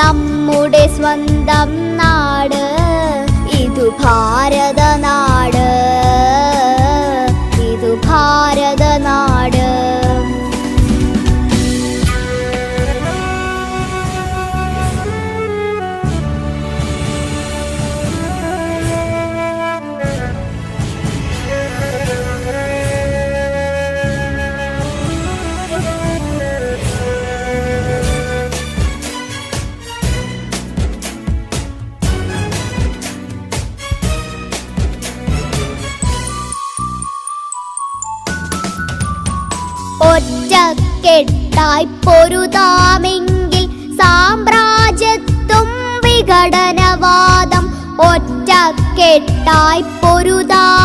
നമ്മുടെ സ്വന്തം നാട്. ഇതു ഭാരത ഒറ്റക്കെട്ടായി പൊരുതാമെങ്കിൽ സാമ്രാജ്യത്വം വിഘടനവാദം. ഒറ്റക്കെട്ടായി പൊരുതാ